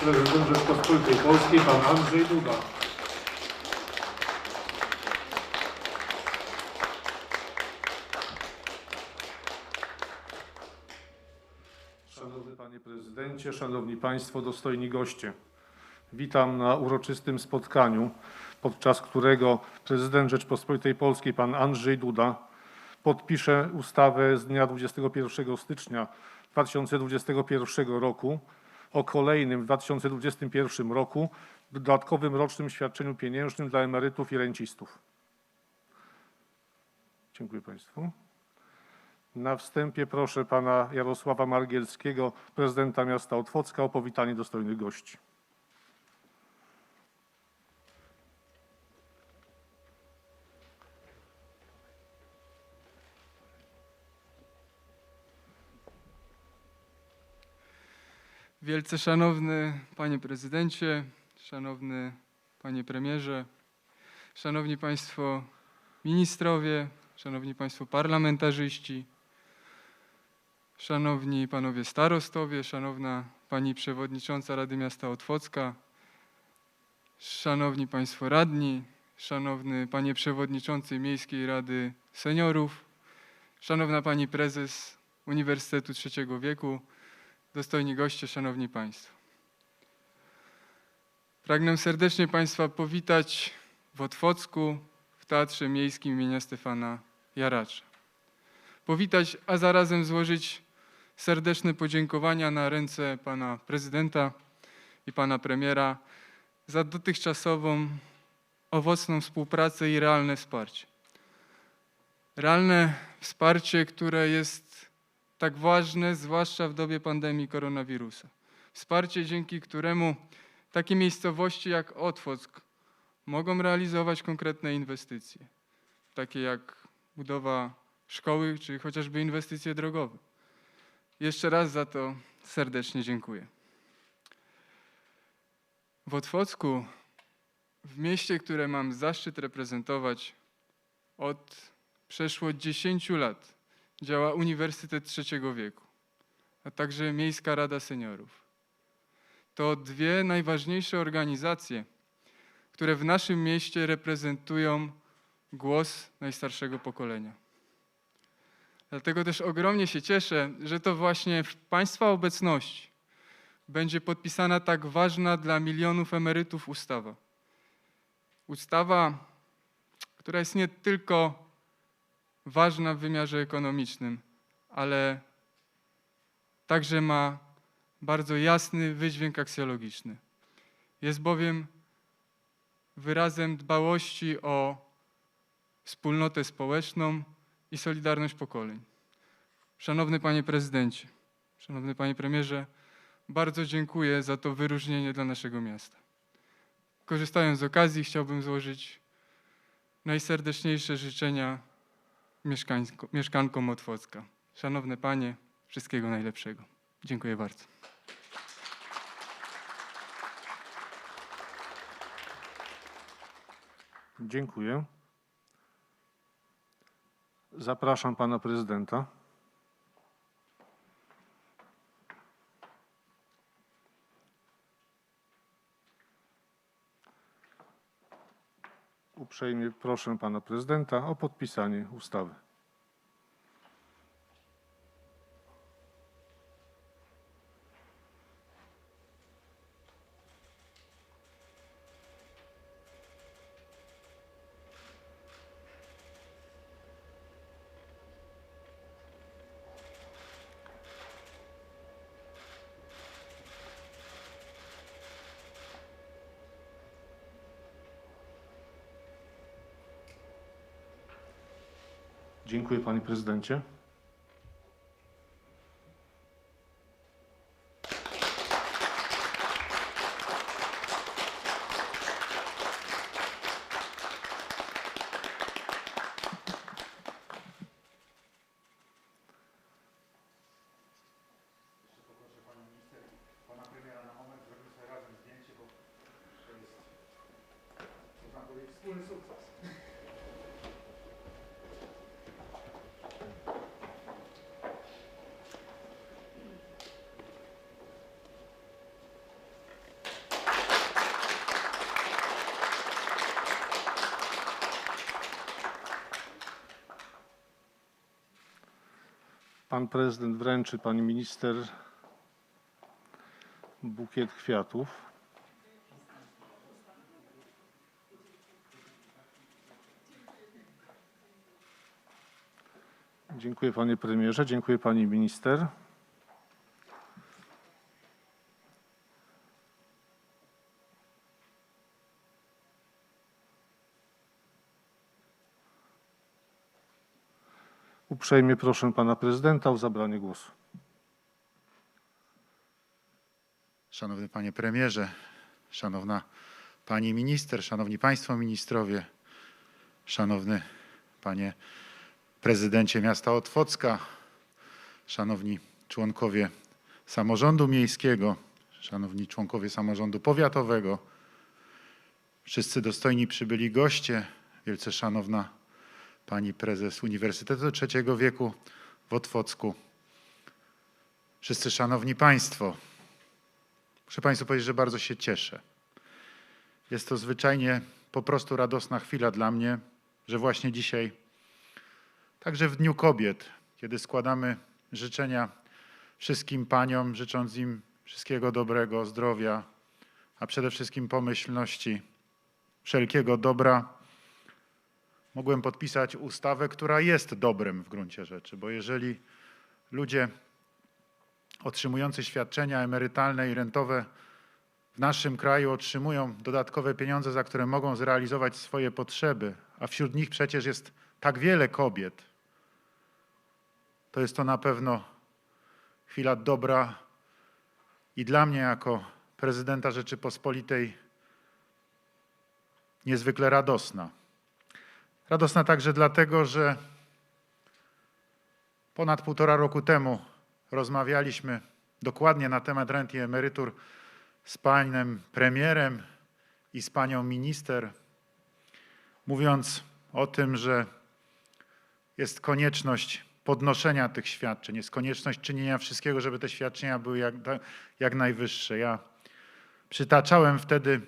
Prezydent Rzeczpospolitej Polskiej Pan Andrzej Duda. Szanowny Panie Prezydencie, Szanowni Państwo, dostojni goście. Witam na uroczystym spotkaniu, podczas którego prezydent Rzeczpospolitej Polskiej Pan Andrzej Duda podpisze ustawę z dnia 21 stycznia 2021 roku o kolejnym w 2021 roku dodatkowym rocznym świadczeniu pieniężnym dla emerytów i rencistów. Dziękuję Państwu. Na wstępie proszę pana Jarosława Margielskiego, prezydenta miasta Otwocka, o powitanie dostojnych gości. Wielce szanowny panie prezydencie, szanowny panie premierze, szanowni państwo ministrowie, szanowni państwo parlamentarzyści, szanowni panowie starostowie, szanowna pani przewodnicząca Rady Miasta Otwocka, szanowni państwo radni, szanowny panie przewodniczący Miejskiej Rady Seniorów, szanowna pani prezes Uniwersytetu Trzeciego Wieku, dostojni goście, szanowni państwo. Pragnę serdecznie państwa powitać w Otwocku w Teatrze Miejskim imienia Stefana Jaracza. Powitać, a zarazem złożyć serdeczne podziękowania na ręce pana prezydenta i pana premiera za dotychczasową owocną współpracę i realne wsparcie. Realne wsparcie, które jest tak ważne, zwłaszcza w dobie pandemii koronawirusa. Wsparcie, dzięki któremu takie miejscowości jak Otwock mogą realizować konkretne inwestycje, takie jak budowa szkoły czy chociażby inwestycje drogowe. Jeszcze raz za to serdecznie dziękuję. W Otwocku, w mieście, które mam zaszczyt reprezentować od przeszło 10 lat, działa Uniwersytet Trzeciego Wieku, a także Miejska Rada Seniorów. To dwie najważniejsze organizacje, które w naszym mieście reprezentują głos najstarszego pokolenia. Dlatego też ogromnie się cieszę, że to właśnie w Państwa obecności będzie podpisana tak ważna dla milionów emerytów ustawa. Ustawa, która jest nie tylko ważna w wymiarze ekonomicznym, ale także ma bardzo jasny wydźwięk aksjologiczny. Jest bowiem wyrazem dbałości o wspólnotę społeczną i solidarność pokoleń. Szanowny Panie Prezydencie, Szanowny Panie Premierze, bardzo dziękuję za to wyróżnienie dla naszego miasta. Korzystając z okazji, chciałbym złożyć najserdeczniejsze życzenia mieszkańsko, mieszkankom Otwocka. Szanowne Panie, wszystkiego najlepszego. Dziękuję bardzo. Dziękuję. Zapraszam pana prezydenta. Uprzejmie proszę pana prezydenta o podpisanie ustawy. Dziękuję panie prezydencie. Pan prezydent wręczy pani minister bukiet kwiatów. Dziękuję panie premierze, dziękuję pani minister. Uprzejmie proszę pana prezydenta o zabranie głosu. Szanowny Panie Premierze, Szanowna Pani Minister, Szanowni Państwo Ministrowie, Szanowny Panie Prezydencie Miasta Otwocka, Szanowni Członkowie Samorządu Miejskiego, Szanowni Członkowie Samorządu Powiatowego, wszyscy dostojni przybyli goście, wielce szanowna Pani Prezes Uniwersytetu Trzeciego Wieku w Otwocku, wszyscy szanowni Państwo, Muszę Państwu powiedzieć, że bardzo się cieszę. Jest to zwyczajnie po prostu radosna chwila dla mnie, że właśnie dzisiaj, także w Dniu Kobiet, kiedy składamy życzenia wszystkim paniom, życząc im wszystkiego dobrego, zdrowia, a przede wszystkim pomyślności, wszelkiego dobra, mogłem podpisać ustawę, która jest dobrem w gruncie rzeczy, bo jeżeli ludzie otrzymujący świadczenia emerytalne i rentowe w naszym kraju otrzymują dodatkowe pieniądze, za które mogą zrealizować swoje potrzeby, a wśród nich przecież jest tak wiele kobiet, to jest to na pewno chwila dobra i dla mnie jako prezydenta Rzeczypospolitej niezwykle radosna. Radosna także dlatego, że ponad półtora roku temu rozmawialiśmy dokładnie na temat rent i emerytur z panem premierem i z panią minister, mówiąc o tym, że jest konieczność podnoszenia tych świadczeń, jest konieczność czynienia wszystkiego, żeby te świadczenia były jak, jak najwyższe. Ja przytaczałem wtedy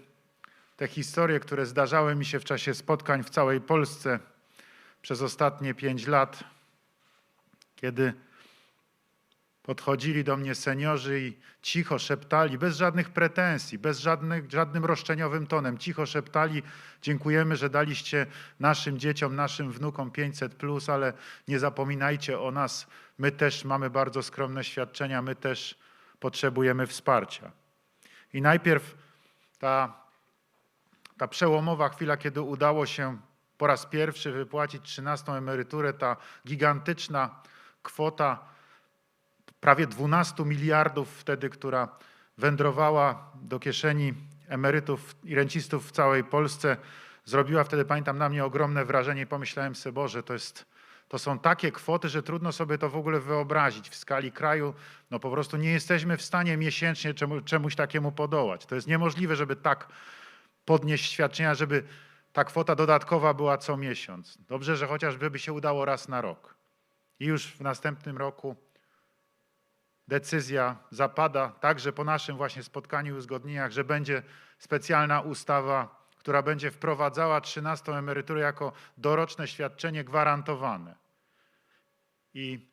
te historie, które zdarzały mi się w czasie spotkań w całej Polsce przez ostatnie pięć lat, kiedy Podchodzili do mnie seniorzy i cicho szeptali, bez żadnych pretensji, bez żadnych, żadnym roszczeniowym tonem, cicho szeptali: Dziękujemy, że daliście naszym dzieciom, naszym wnukom 500, plus, ale nie zapominajcie o nas. My też mamy bardzo skromne świadczenia, my też potrzebujemy wsparcia. I najpierw ta, ta przełomowa chwila, kiedy udało się po raz pierwszy wypłacić 13 emeryturę, ta gigantyczna kwota prawie 12 miliardów wtedy, która wędrowała do kieszeni emerytów i rencistów w całej Polsce, zrobiła wtedy, pamiętam, na mnie ogromne wrażenie i pomyślałem sobie, Boże, to, jest, to są takie kwoty, że trudno sobie to w ogóle wyobrazić. W skali kraju no po prostu nie jesteśmy w stanie miesięcznie czemu, czemuś takiemu podołać. To jest niemożliwe, żeby tak podnieść świadczenia, żeby ta kwota dodatkowa była co miesiąc. Dobrze, że chociażby by się udało raz na rok. I już w następnym roku decyzja zapada także po naszym właśnie spotkaniu i uzgodnieniach, że będzie specjalna ustawa, która będzie wprowadzała 13 emeryturę jako doroczne świadczenie gwarantowane. I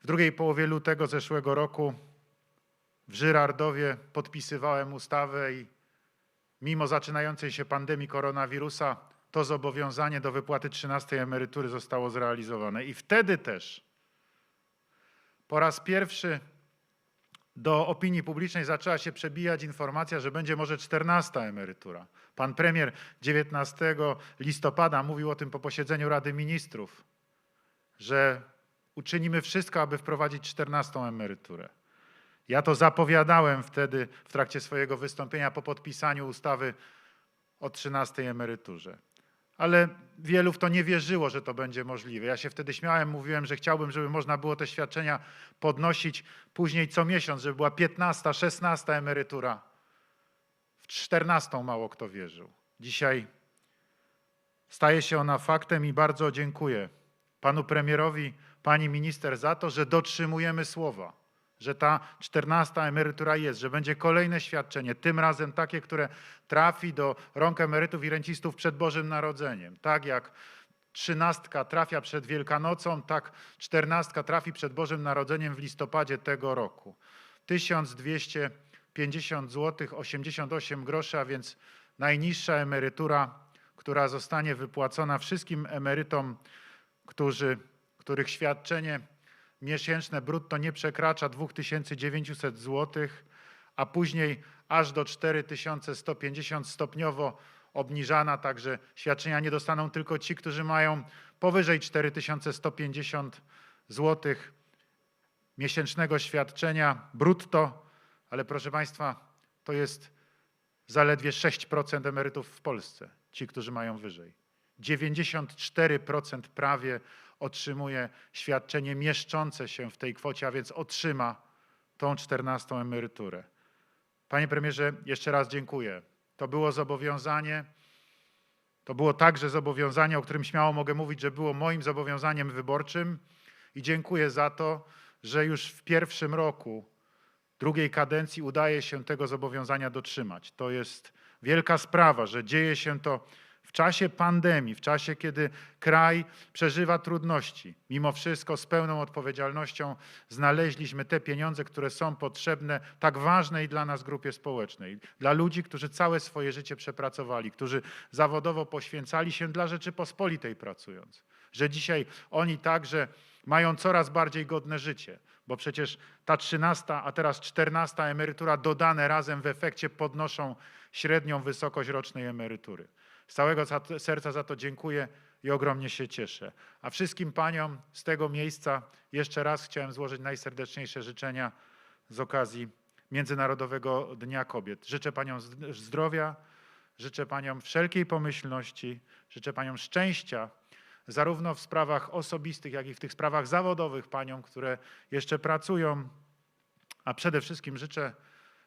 w drugiej połowie lutego zeszłego roku w Żyrardowie podpisywałem ustawę i mimo zaczynającej się pandemii koronawirusa to zobowiązanie do wypłaty 13 emerytury zostało zrealizowane. I wtedy też po raz pierwszy do opinii publicznej zaczęła się przebijać informacja, że będzie może 14 emerytura. Pan premier 19 listopada mówił o tym po posiedzeniu Rady Ministrów, że uczynimy wszystko, aby wprowadzić 14 emeryturę. Ja to zapowiadałem wtedy w trakcie swojego wystąpienia po podpisaniu ustawy o 13 emeryturze ale wielu w to nie wierzyło, że to będzie możliwe. Ja się wtedy śmiałem, mówiłem, że chciałbym, żeby można było te świadczenia podnosić później co miesiąc, żeby była 15, 16 emerytura. W 14 mało kto wierzył. Dzisiaj staje się ona faktem i bardzo dziękuję panu premierowi, pani minister za to, że dotrzymujemy słowa że ta czternasta emerytura jest, że będzie kolejne świadczenie, tym razem takie, które trafi do rąk emerytów i rencistów przed Bożym Narodzeniem. Tak jak trzynastka trafia przed Wielkanocą, tak czternastka trafi przed Bożym Narodzeniem w listopadzie tego roku. 1250 zł 88 groszy, a więc najniższa emerytura, która zostanie wypłacona wszystkim emerytom, którzy, których świadczenie miesięczne brutto nie przekracza 2900 zł, a później aż do 4150 stopniowo obniżana, także świadczenia nie dostaną tylko ci, którzy mają powyżej 4150 zł miesięcznego świadczenia brutto, ale proszę Państwa, to jest zaledwie 6% emerytów w Polsce, ci, którzy mają wyżej. 94% prawie otrzymuje świadczenie mieszczące się w tej kwocie, a więc otrzyma tą 14 emeryturę. Panie premierze, jeszcze raz dziękuję. To było zobowiązanie. To było także zobowiązanie, o którym śmiało mogę mówić, że było moim zobowiązaniem wyborczym i dziękuję za to, że już w pierwszym roku drugiej kadencji udaje się tego zobowiązania dotrzymać. To jest wielka sprawa, że dzieje się to w czasie pandemii, w czasie, kiedy kraj przeżywa trudności. Mimo wszystko z pełną odpowiedzialnością znaleźliśmy te pieniądze, które są potrzebne tak ważnej dla nas grupie społecznej, dla ludzi, którzy całe swoje życie przepracowali, którzy zawodowo poświęcali się dla Rzeczypospolitej pracując. Że dzisiaj oni także mają coraz bardziej godne życie, bo przecież ta trzynasta, a teraz czternasta emerytura dodane razem w efekcie podnoszą średnią wysokość rocznej emerytury. Z całego serca za to dziękuję i ogromnie się cieszę. A wszystkim paniom z tego miejsca jeszcze raz chciałem złożyć najserdeczniejsze życzenia z okazji Międzynarodowego Dnia Kobiet. Życzę paniom zd- zdrowia, życzę paniom wszelkiej pomyślności, życzę paniom szczęścia, zarówno w sprawach osobistych, jak i w tych sprawach zawodowych paniom, które jeszcze pracują. A przede wszystkim życzę,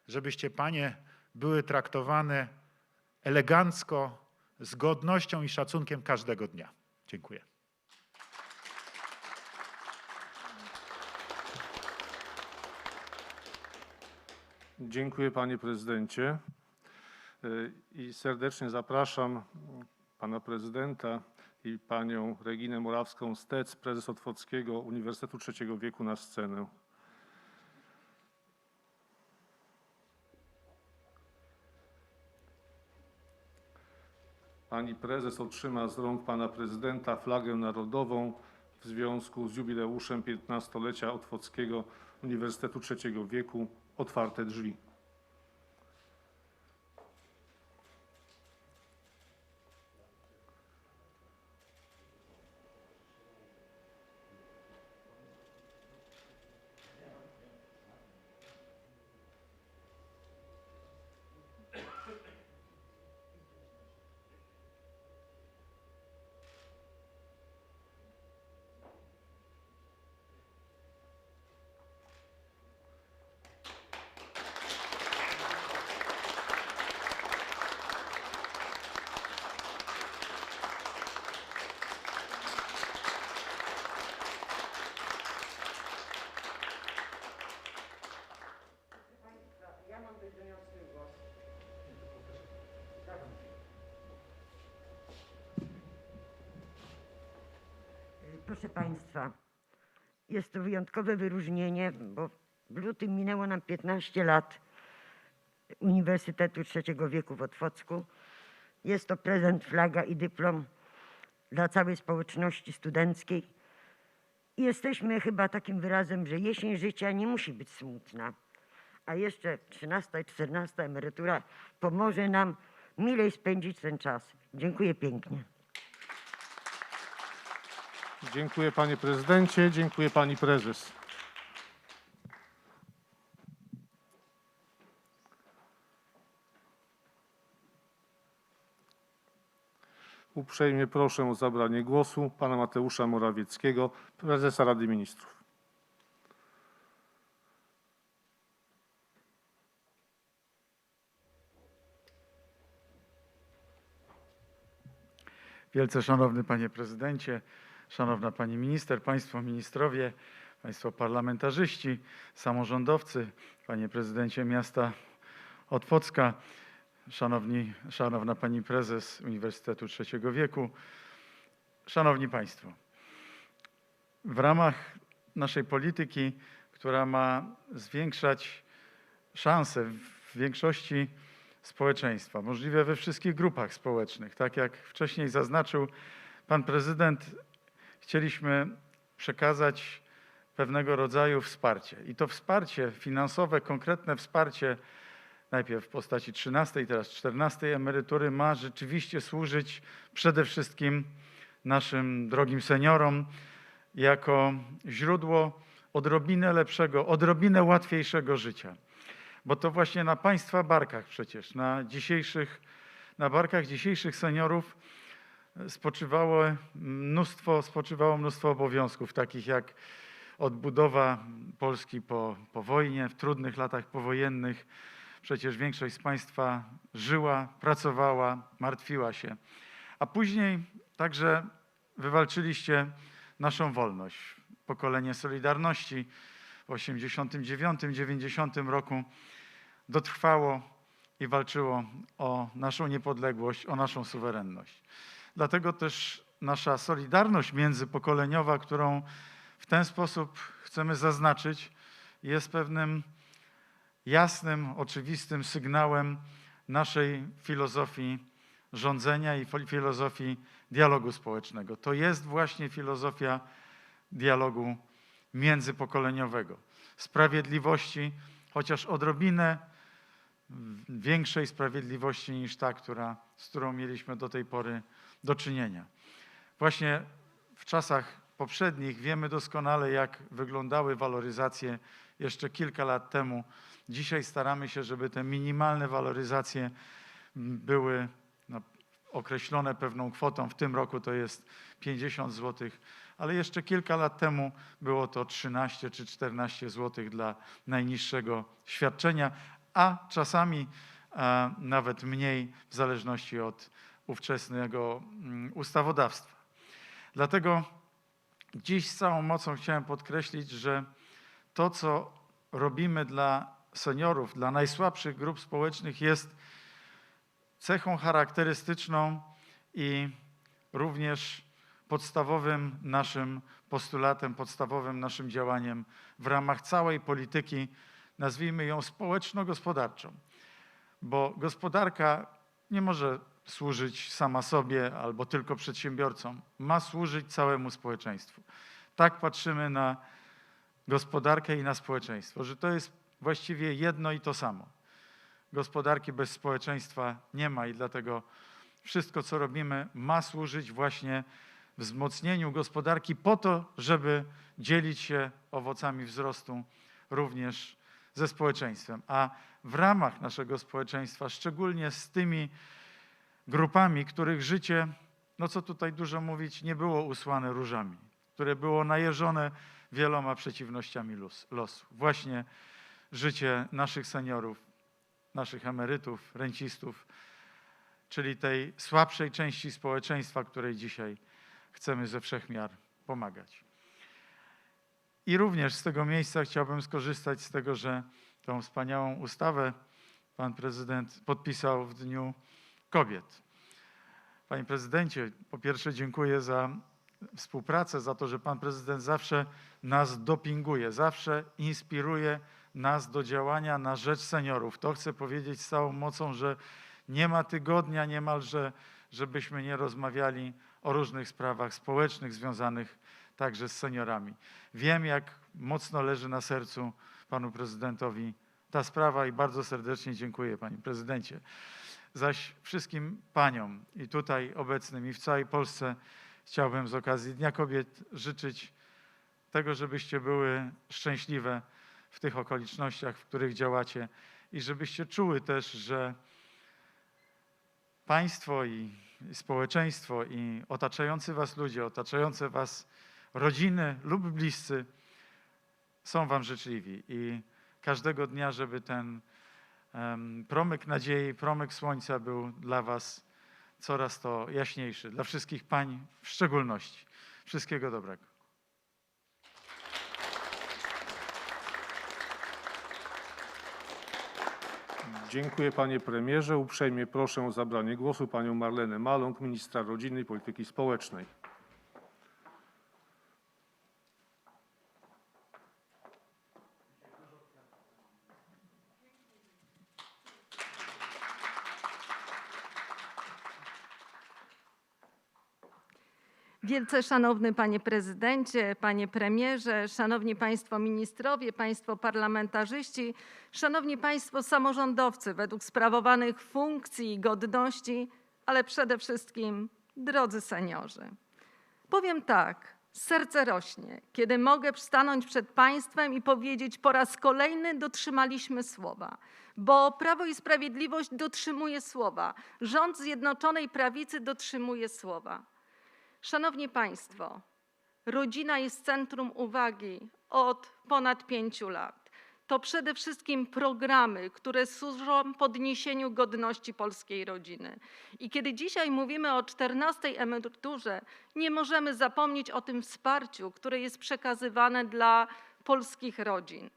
żebyście panie były traktowane elegancko, z godnością i szacunkiem każdego dnia. Dziękuję. Dziękuję panie prezydencie Y, i serdecznie zapraszam pana prezydenta i panią Reginę Morawską-Stec, prezes Otwockiego Uniwersytetu Trzeciego Wieku na scenę. Pani prezes otrzyma z rąk pana prezydenta flagę narodową w związku z jubileuszem 15-lecia Otwockiego Uniwersytetu Trzeciego Wieku Otwarte Drzwi. Proszę Państwa, jest to wyjątkowe wyróżnienie, bo w lutym minęło nam 15 lat Uniwersytetu Trzeciego Wieku w Otwocku. Jest to prezent, flaga i dyplom dla całej społeczności studenckiej. I jesteśmy chyba takim wyrazem, że jesień życia nie musi być smutna a jeszcze 13 i 14 emerytura pomoże nam milej spędzić ten czas. Dziękuję pięknie. Dziękuję panie prezydencie, dziękuję pani prezes. Uprzejmie proszę o zabranie głosu pana Mateusza Morawieckiego, prezesa Rady Ministrów. Wielce Szanowny Panie Prezydencie, Szanowna Pani Minister, Państwo Ministrowie, Państwo Parlamentarzyści, Samorządowcy, Panie Prezydencie Miasta Otwocka, Szanowni, Szanowna Pani Prezes Uniwersytetu Trzeciego Wieku. Szanowni Państwo, w ramach naszej polityki, która ma zwiększać szanse w większości społeczeństwa, możliwe we wszystkich grupach społecznych, tak jak wcześniej zaznaczył pan prezydent, chcieliśmy przekazać pewnego rodzaju wsparcie. I to wsparcie finansowe, konkretne wsparcie, najpierw w postaci 13, teraz 14 emerytury, ma rzeczywiście służyć przede wszystkim naszym drogim seniorom jako źródło odrobinę lepszego, odrobinę łatwiejszego życia. Bo to właśnie na Państwa barkach przecież, na dzisiejszych, na barkach dzisiejszych seniorów spoczywało mnóstwo, spoczywało mnóstwo obowiązków, takich jak odbudowa Polski po, po wojnie, w trudnych latach powojennych. Przecież większość z Państwa żyła, pracowała, martwiła się. A później także wywalczyliście naszą wolność. Pokolenie Solidarności w 89-90 roku dotrwało i walczyło o naszą niepodległość, o naszą suwerenność. Dlatego też nasza solidarność międzypokoleniowa, którą w ten sposób chcemy zaznaczyć, jest pewnym jasnym, oczywistym sygnałem naszej filozofii rządzenia i fil- filozofii dialogu społecznego. To jest właśnie filozofia dialogu międzypokoleniowego, sprawiedliwości, chociaż odrobinę większej sprawiedliwości niż ta, która, z którą mieliśmy do tej pory do czynienia. Właśnie w czasach poprzednich wiemy doskonale, jak wyglądały waloryzacje jeszcze kilka lat temu. Dzisiaj staramy się, żeby te minimalne waloryzacje m, były no, określone pewną kwotą. W tym roku to jest 50 zł, ale jeszcze kilka lat temu było to 13 czy 14 zł dla najniższego świadczenia, a czasami a, nawet mniej w zależności od ówczesnego mm, ustawodawstwa. Dlatego dziś z całą mocą chciałem podkreślić, że to, co robimy dla seniorów, dla najsłabszych grup społecznych, jest cechą charakterystyczną i również podstawowym naszym postulatem, podstawowym naszym działaniem w ramach całej polityki, nazwijmy ją społeczno-gospodarczą. Bo gospodarka nie może służyć sama sobie albo tylko przedsiębiorcom, ma służyć całemu społeczeństwu. Tak patrzymy na gospodarkę i na społeczeństwo, że to jest właściwie jedno i to samo. Gospodarki bez społeczeństwa nie ma i dlatego wszystko, co robimy, ma służyć właśnie wzmocnieniu gospodarki po to, żeby dzielić się owocami wzrostu również ze społeczeństwem. A w ramach naszego społeczeństwa, szczególnie z tymi grupami, których życie, no co tutaj dużo mówić, nie było usłane różami, które było najeżone wieloma przeciwnościami los, losu. Właśnie życie naszych seniorów, naszych emerytów, rencistów, czyli tej słabszej części społeczeństwa, której dzisiaj chcemy ze wszechmiar pomagać. I również z tego miejsca chciałbym skorzystać z tego, że tą wspaniałą ustawę pan prezydent podpisał w Dniu Kobiet. Panie prezydencie, po pierwsze dziękuję za współpracę, za to, że pan prezydent zawsze nas dopinguje, zawsze inspiruje nas do działania na rzecz seniorów. To chcę powiedzieć z całą mocą, że nie ma tygodnia niemalże, żebyśmy nie rozmawiali o różnych sprawach społecznych związanych także z seniorami. Wiem, jak mocno leży na sercu panu prezydentowi ta sprawa i bardzo serdecznie dziękuję panie prezydencie. Zaś wszystkim paniom i tutaj obecnym i w całej Polsce chciałbym z okazji Dnia Kobiet życzyć tego, żebyście były szczęśliwe w tych okolicznościach, w których działacie i żebyście czuły też, że państwo i społeczeństwo i otaczający was ludzie, otaczające was rodziny lub bliscy są wam życzliwi i każdego dnia, żeby ten promyk nadziei, promyk słońca był dla was coraz to jaśniejszy, dla wszystkich pań w szczególności. Wszystkiego dobrego. Dziękuję panie premierze. Uprzejmie proszę o zabranie głosu panią Marlenę Maląg, ministra rodziny i polityki społecznej. Wielce szanowny panie prezydencie, panie premierze, szanowni państwo ministrowie, państwo parlamentarzyści, szanowni państwo samorządowcy według sprawowanych funkcji i godności, ale przede wszystkim drodzy seniorzy. Powiem tak, serce rośnie, kiedy mogę stanąć przed państwem i powiedzieć po raz kolejny dotrzymaliśmy słowa, bo Prawo i Sprawiedliwość dotrzymuje słowa, rząd Zjednoczonej Prawicy dotrzymuje słowa. Szanowni Państwo, rodzina jest centrum uwagi od ponad pięciu lat. To przede wszystkim programy, które służą podniesieniu godności polskiej rodziny. I kiedy dzisiaj mówimy o 14 emeryturze, nie możemy zapomnieć o tym wsparciu, które jest przekazywane dla polskich rodzin.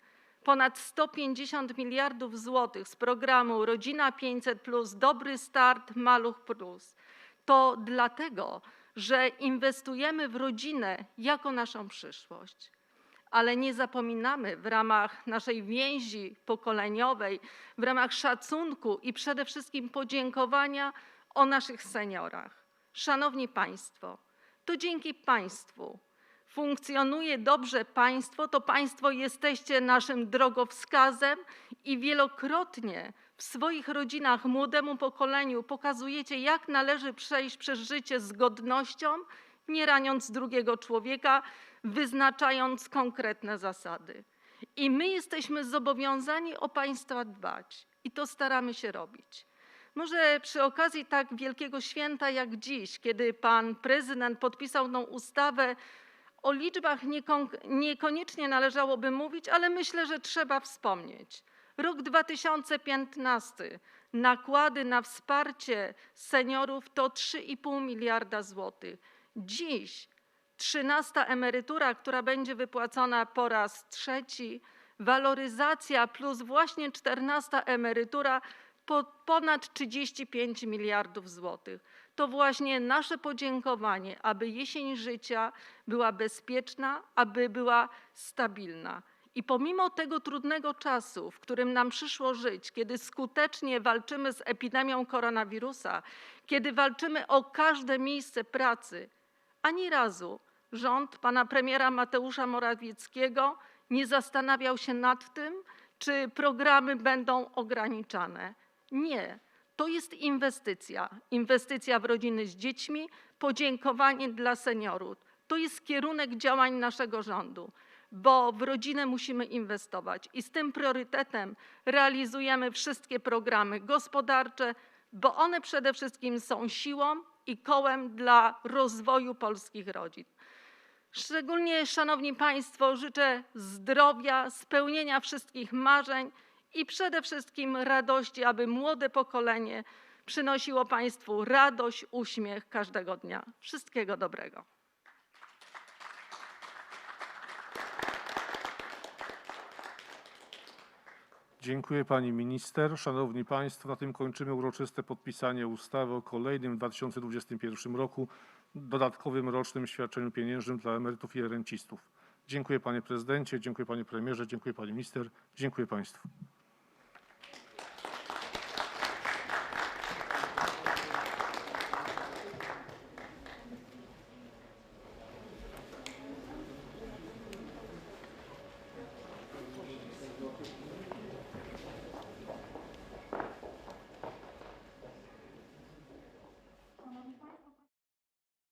Ponad 150 miliardów złotych z programu Rodzina 500, Dobry Start, Maluch. To dlatego, że inwestujemy w rodzinę jako naszą przyszłość. Ale nie zapominamy w ramach naszej więzi pokoleniowej, w ramach szacunku i przede wszystkim podziękowania o naszych seniorach. Szanowni Państwo, to dzięki Państwu funkcjonuje dobrze państwo, to Państwo jesteście naszym drogowskazem i wielokrotnie w swoich rodzinach młodemu pokoleniu pokazujecie, jak należy przejść przez życie z godnością, nie raniąc drugiego człowieka, wyznaczając konkretne zasady. I my jesteśmy zobowiązani o Państwa dbać i to staramy się robić. Może przy okazji tak wielkiego święta jak dziś, kiedy pan prezydent podpisał tą ustawę, o liczbach niekon- niekoniecznie należałoby mówić, ale myślę, że trzeba wspomnieć. Rok 2015. Nakłady na wsparcie seniorów to 3,5 miliarda złotych. Dziś 13 emerytura, która będzie wypłacona po raz trzeci, waloryzacja plus właśnie 14 emerytura po ponad 35 miliardów złotych. To właśnie nasze podziękowanie, aby jesień życia była bezpieczna, aby była stabilna. I pomimo tego trudnego czasu, w którym nam przyszło żyć, kiedy skutecznie walczymy z epidemią koronawirusa, kiedy walczymy o każde miejsce pracy, ani razu rząd pana premiera Mateusza Morawieckiego nie zastanawiał się nad tym, czy programy będą ograniczane. Nie. To jest inwestycja. Inwestycja w rodziny z dziećmi, podziękowanie dla seniorów. To jest kierunek działań naszego rządu, bo w rodzinę musimy inwestować i z tym priorytetem realizujemy wszystkie programy gospodarcze, bo one przede wszystkim są siłą i kołem dla rozwoju polskich rodzin. Szczególnie, Szanowni Państwo, życzę zdrowia, spełnienia wszystkich marzeń i przede wszystkim radości, aby młode pokolenie przynosiło Państwu radość, uśmiech każdego dnia. Wszystkiego dobrego. Dziękuję pani minister. Szanowni państwo, na tym kończymy uroczyste podpisanie ustawy o kolejnym w 2021 roku dodatkowym rocznym świadczeniu pieniężnym dla emerytów i rencistów. Dziękuję panie prezydencie, dziękuję panie premierze, dziękuję pani minister, dziękuję państwu.